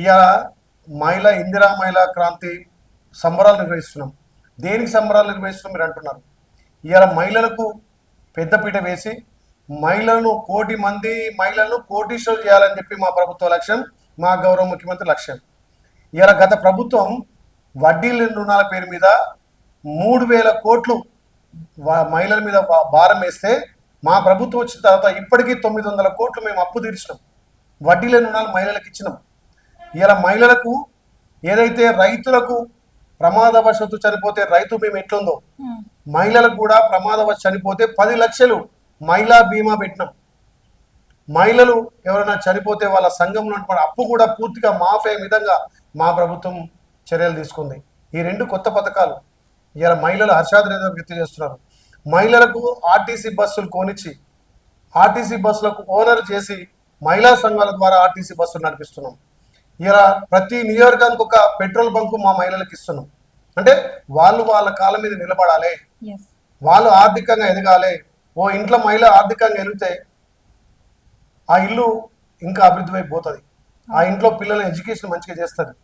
ఇవాళ మహిళా ఇందిరా మహిళా క్రాంతి సంబరాలు నిర్వహిస్తున్నాం. దేనికి సంబరాలు నిర్వహిస్తున్నాం మీరు అంటున్నారు? ఇవాళ మహిళలకు పెద్దపీట వేసి మహిళలను కోటి మంది మహిళలను కోటీశ్వరులు చేయాలని చెప్పి మా ప్రభుత్వ లక్ష్యం మా గౌరవ ముఖ్యమంత్రి లక్ష్యం. ఇవాళ గత ప్రభుత్వం వడ్డీ రుణాల పేరు మీద మూడు వేల కోట్లు మహిళల మీద భారం వేస్తే మా ప్రభుత్వం వచ్చిన తర్వాత ఇప్పటికీ తొమ్మిది వందల కోట్లు మేము అప్పు తీర్చినాం. వడ్డీ లేని రుణాలు మహిళలకు ఇచ్చినాం. ఇలా మహిళలకు ఏదైతే రైతులకు ప్రమాదవశత్తు చనిపోతే రైతు బీమా ఎట్లుందో. మహిళలకు కూడా ప్రమాదవశ చనిపోతే పది లక్షలు మహిళా బీమా పెట్టినాం. మహిళలు ఎవరైనా చనిపోతే వాళ్ళ సంఘంలో అప్పు కూడా పూర్తిగా మాఫ్ విధంగా మా ప్రభుత్వం చర్యలు తీసుకుంది. ఈ రెండు కొత్త పథకాలు ఇలా మహిళలు హర్షాద్రేత వ్యక్తం చేస్తున్నారు. మహిళలకు ఆర్టీసీ బస్సులు కొనిచ్చి ఆర్టీసీ బస్సులకు ఓనర్ చేసి మహిళా సంఘాల ద్వారా ఆర్టీసీ బస్సులు నడిపిస్తున్నాం. ఇలా ప్రతి నియోజకవర్గానికి ఒక పెట్రోల్ బంకు మా మహిళలకు ఇస్తున్నాం. అంటే వాళ్ళు వాళ్ళ కాళ్ళ మీద నిలబడాలి. వాళ్ళు ఆర్థికంగా ఎదగాలి. ఓ ఇంట్లో మహిళ ఆర్థికంగా ఎదిగితే ఆ ఇల్లు ఇంకా అభివృద్ధి వైపు పోతుంది. ఆ ఇంట్లో పిల్లల ఎడ్యుకేషన్ మంచిగా చేస్తుంది.